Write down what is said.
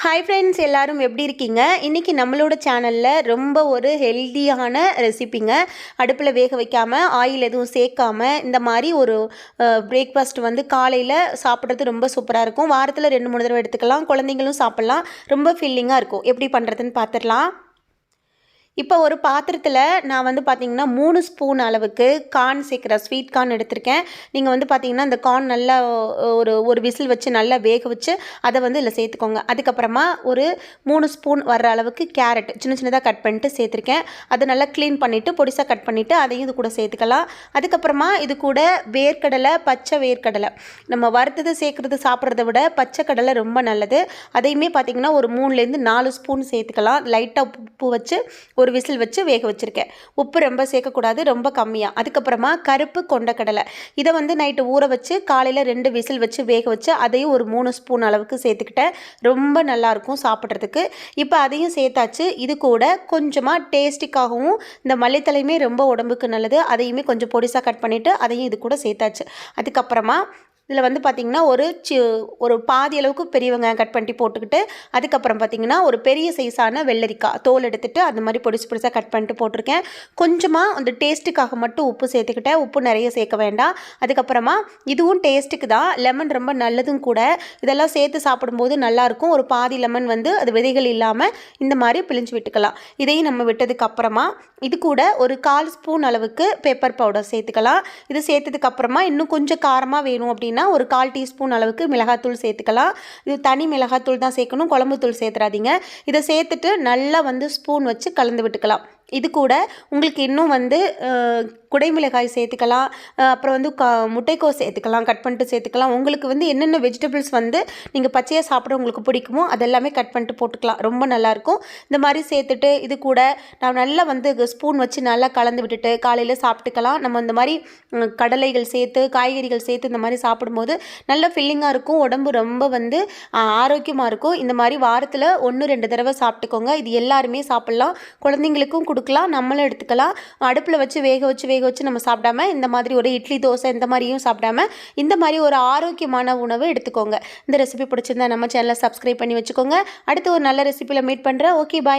Hi friends எல்லோரும் எப்படி இருக்கீங்க? இன்றைக்கி நம்மளோட சேனலில் ரொம்ப ஒரு ஹெல்தியான ரெசிபிங்க அடுப்பில் வேக வைக்காமல் ஆயில் எதுவும் சேர்க்காமல் இந்த மாதிரி ஒரு பிரேக்ஃபாஸ்ட் வந்து காலையில் சாப்பிட்றது ரொம்ப சூப்பராக இருக்கும். வாரத்தில் ரெண்டு மூணு தடவை எடுத்துக்கலாம். குழந்தைங்களும் சாப்பிட்லாம். ரொம்ப ஃபில்லிங்காக இருக்கும். எப்படி பண்ணுறதுன்னு பார்த்துடலாம் இப்போ ஒரு பாத்திரத்தில் நான் வந்து பார்த்திங்கன்னா மூணு ஸ்பூன் அளவுக்கு கார்ன் சேர்க்குறேன் ஸ்வீட் கார்ன் எடுத்திருக்கேன். நீங்கள் வந்து பார்த்தீங்கன்னா இந்த கார்ன் நல்லா ஒரு ஒரு விசில் வச்சு நல்லா வேக வச்சு அதை வந்து இதில் சேர்த்துக்கோங்க. அதுக்கப்புறமா ஒரு மூணு ஸ்பூன் வர்ற அளவுக்கு கேரட் சின்ன சின்னதாக கட் பண்ணிட்டு சேர்த்துருக்கேன். அதை நல்லா க்ளீன் பண்ணிவிட்டு பொடிசாக கட் பண்ணிவிட்டு அதையும் இது கூட சேர்த்துக்கலாம். அதுக்கப்புறமா இது கூட வேர்க்கடலை பச்சை வேர்க்கடலை. நம்ம வறுத்தது சேர்க்குறது சாப்பிட்றத விட பச்சை கடலை ரொம்ப நல்லது. அதையுமே பார்த்தீங்கன்னா ஒரு மூணுலேருந்து நாலு ஸ்பூன் சேர்த்துக்கலாம். லைட்டாக உப்பு வச்சு ஒரு ஒரு விசில் வச்சு வேக வச்சுருக்கேன். உப்பு ரொம்ப சேர்க்கக்கூடாது ரொம்ப கம்மியாக அதுக்கப்புறமா கருப்பு கொண்டக்கடலை இதை வந்து நைட்டு ஊற வச்சு காலையில் ரெண்டு விசில் வச்சு வேக வச்சு அதையும் ஒரு மூணு ஸ்பூன் அளவுக்கு சேர்த்துக்கிட்டேன். ரொம்ப நல்லாயிருக்கும் சாப்பிட்றதுக்கு. இப்போ அதையும் சேர்த்தாச்சு. இது கூட கொஞ்சமாக டேஸ்டிக்காகவும் இந்த மல்லித்தலையுமே ரொம்ப உடம்புக்கு நல்லது. அதையுமே கொஞ்சம் பொடிசாக கட் பண்ணிவிட்டு அதையும் இது கூட சேர்த்தாச்சு. அதுக்கப்புறமா இதில் வந்து பார்த்திங்கன்னா ஒரு சி ஒரு பாதி அளவுக்கு பெரிய வெங்காயம் கட் பண்ணி போட்டுக்கிட்டு அதுக்கப்புறம் பார்த்திங்கன்னா ஒரு பெரிய சைஸான வெள்ளரிக்காய் தோல் எடுத்துகிட்டு அந்த மாதிரி பொடிசு பொடிசாக கட் பண்ணிட்டு போட்டிருக்கேன். கொஞ்சமாக அந்த டேஸ்ட்டுக்காக மட்டும் உப்பு சேர்த்துக்கிட்டேன். உப்பு நிறைய சேர்க்க வேண்டாம். அதுக்கப்புறமா இதுவும் டேஸ்ட்டுக்கு தான். லெமன் ரொம்ப நல்லதும் கூட. இதெல்லாம் சேர்த்து சாப்பிடும்போது நல்லாயிருக்கும். ஒரு பாதி லெமன் வந்து அது விதைகள் இல்லாமல் இந்த மாதிரி பிழிஞ்சு விட்டுக்கலாம். இதையும் நம்ம விட்டதுக்கப்புறமா இது கூட ஒரு கால் ஸ்பூன் அளவுக்கு பேப்பர் பவுடர் சேர்த்துக்கலாம். இது சேர்த்ததுக்கப்புறமா இன்னும் கொஞ்சம் காரமாக வேணும் அப்படின்னு அப்படின்னா ஒரு கால் டீஸ்பூன் அளவுக்கு மிளகாத்தூள் சேர்த்துக்கலாம். இது தனி மிளகாத்தூள் தான் சேர்க்கணும். குழம்புத்தூள் சேர்த்துறாதீங்க. இதை சேர்த்துட்டு நல்லா வந்து ஸ்பூன் வச்சு கலந்து விட்டுக்கலாம். இது கூட உங்களுக்கு இன்னும் வந்து குடைமிளகாய் சேர்த்துக்கலாம். அப்புறம் வந்து க முட்டைக்கோஸ் சேர்த்துக்கலாம் கட் பண்ணிட்டு சேர்த்துக்கலாம். உங்களுக்கு வந்து என்னென்ன வெஜிடபிள்ஸ் வந்து நீங்கள் பச்சையாக சாப்பிட உங்களுக்கு பிடிக்குமோ அதெல்லாமே கட் பண்ணிட்டு போட்டுக்கலாம். ரொம்ப நல்லாயிருக்கும் இந்த மாதிரி சேர்த்துட்டு இது கூட நான் நல்லா வந்து ஸ்பூன் வச்சு நல்லா கலந்து விட்டுட்டு காலையில் சாப்பிட்டுக்கலாம். நம்ம இந்த மாதிரி கடலைகள் சேர்த்து காய்கறிகள் சேர்த்து இந்த மாதிரி சாப்பிடும்போது நல்ல ஃபில்லிங்காக இருக்கும். உடம்பு ரொம்ப வந்து ஆரோக்கியமாக இருக்கும். இந்த மாதிரி வாரத்தில் ஒன்று ரெண்டு தடவை சாப்பிட்டுக்கோங்க. இது எல்லாருமே சாப்பிட்லாம். குழந்தைங்களுக்கும் கொடுக்கலாம் நம்மளும் எடுத்துக்கலாம். அடுப்பில் வச்சு வேக வச்சு வேக வச்சு நம்ம சாப்பிடாம இந்த மாதிரி ஒரு இட்லி தோசை இந்த மாதிரியும் சாப்பிடாம இந்த மாதிரி ஒரு ஆரோக்கியமான உணவு எடுத்துக்கோங்க. இந்த ரெசிபி பிடிச்சிருந்தா நம்ம சேனலை சப்ஸ்கிரைப் பண்ணி வச்சுக்கோங்க. அடுத்து ஒரு நல்ல ரெசிபியில் மீட் பண்ணுறேன் ஓகே பாய்